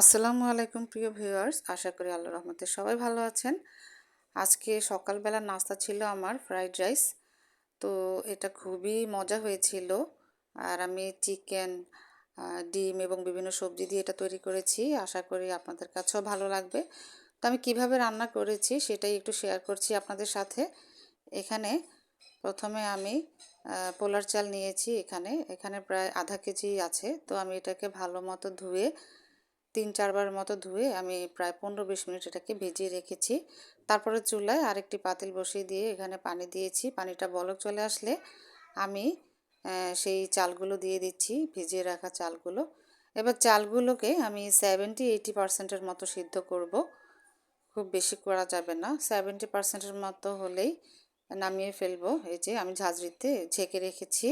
আসসালামু আলাইকুম প্রিয় ভিউয়ার্স, আশা করি আল্লাহ রহমতে সবাই ভালো আছেন। আজকে সকালবেলা নাস্তা ছিল আমার ফ্রাইড রাইস, তো এটা খুবই মজা হয়েছিল। আর আমি চিকেন ডিম এবং বিভিন্ন সবজি দিয়ে এটা তৈরি করেছি, আশা করি আপনাদের কাছেও ভালো লাগবে। তো আমি কীভাবে রান্না করেছি সেটাই একটু শেয়ার করছি আপনাদের সাথে। এখানে প্রথমে আমি পোলার চাল নিয়েছি এখানে এখানে প্রায় আধা কেজি আছে। তো আমি এটাকে ভালো মতো ধুয়ে তিন, চারবার মতো ধুয়ে আমি প্রায় পনেরো বিশ মিনিট এটাকে ভিজিয়ে রেখেছি। তারপরে চুলায় আরেকটি পাতিল বসিয়ে দিয়ে এখানে পানি দিয়েছি। পানিটা বলক চলে আসলে আমি সেই চালগুলো দিয়ে দিচ্ছি, ভিজিয়ে রাখা চালগুলো। এবার চালগুলোকে আমি সেভেন্টি এইটি পার্সেন্টের মতো সিদ্ধ করব। খুব বেশি করা যাবে না। সেভেন্টি পার্সেন্টের মতো হলেই নামিয়ে ফেলব। এই যে আমি ঝাঁঝরিতে ঝেঁকে রেখেছি।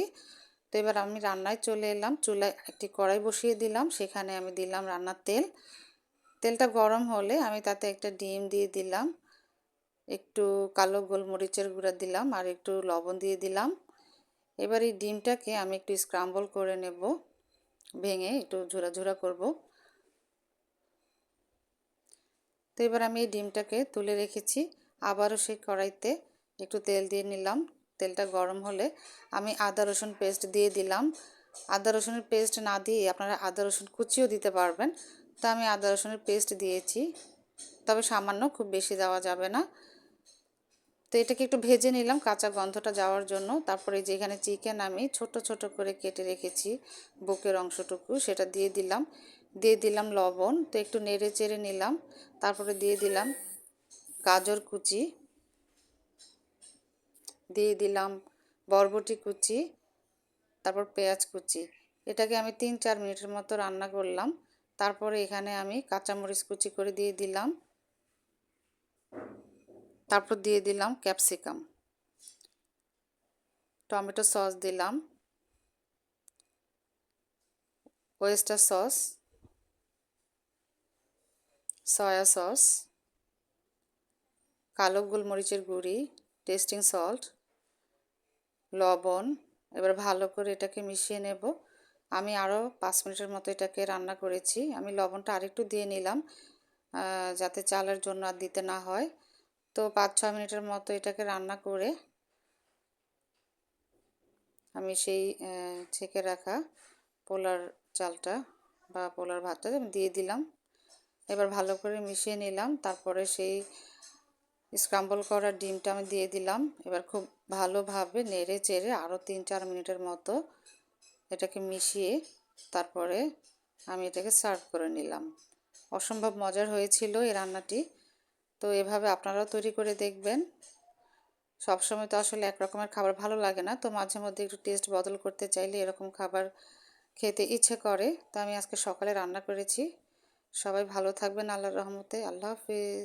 তো এবার আমি রান্নায় চলে এলাম। চুলায় একটি কড়াই বসিয়ে দিলাম। সেখানে আমি দিলাম রান্নার তেল। তেলটা গরম হলে আমি তাতে একটা ডিম দিয়ে দিলাম। একটু কালো গোলমরিচের গুঁড়া দিলাম আর একটু লবণ দিয়ে দিলাম। এবার এই ডিমটাকে আমি একটু স্ক্রাম্বল করে নেব। ভেঙে একটু ঝোড়া ঝোড়া করব। তো এবার আমি এই ডিমটাকে তুলে রেখেছি। আবারও সেই কড়াইতে একটু তেল দিয়ে নিলাম। তেলটা গরম হলে আমি আদা, রসুন পেস্ট দিয়ে দিলাম। আদা, রসুনের পেস্ট না দিয়ে আপনারা আদা, রসুন কুচিও দিতে পারবেন। তো আমি আদা, রসুনের পেস্ট দিয়েছি। তবে সামান্য, খুব বেশি দেওয়া যাবে না। তো এটাকে একটু ভেজে নিলাম কাঁচা গন্ধটা যাওয়ার জন্য। তারপরে যেখানে চিকেন আমি ছোট ছোট করে কেটে রেখেছি বুকের অংশটুকু, সেটা দিয়ে দিলাম। দিয়ে দিলাম লবণ। তো একটু নেড়ে চেড়ে নিলাম। তারপরে দিয়ে দিলাম গাজর কুচি। দিয়ে দিলাম বরবটি কুচি, তারপর পেঁয়াজ কুচি। এটাকে আমি তিন চার মিনিটের মতো রান্না করলাম। তারপরে এখানে আমি কাঁচামরিচ কুচি করে দিয়ে দিলাম। তারপর দিয়ে দিলাম ক্যাপসিকাম। টমেটো সস দিলাম। Oyster sauce. Soya sauce. কালো গোলমরিচের গুঁড়ি। Tasting salt. লবণ, এবার ভালো করে এটাকে মিশিয়ে নেব। আমি আরও পাঁচ মিনিটের মতো এটাকে রান্না করেছি। আমি লবণটা আরেকটু দিয়ে নিলাম যাতে চালের জন্য আর দিতে না হয়। তো পাঁচ ছ মিনিটের মতো এটাকে রান্না করে আমি সেই ছেঁকে রাখা পোলার চালটা বা পোলার ভাতটা দিয়ে দিলাম। এবার ভালো করে মিশিয়ে নিলাম। তারপরে সেই স্ক্রাম্বল করা ডিমটা আমি দিয়ে দিলাম। এবার খুব ভালোভাবে নেড়ে চেড়ে আরও তিন চার মিনিটের মতো এটাকে মিশিয়ে তারপরে আমি এটাকে সার্ভ করে নিলাম। অসম্ভব মজার হয়েছিল এই রান্নাটি। তো এভাবে আপনারাও তৈরি করে দেখবেন। সবসময় তো আসলে এক রকমের খাবার ভালো লাগে না। তো মাঝে মধ্যে একটু টেস্ট বদল করতে চাইলে এরকম খাবার খেতে ইচ্ছে করে। তো আমি আজকে সকালে রান্না করেছি। সবাই ভালো থাকবেন আল্লাহর রহমতে। আল্লাহ হাফিজ।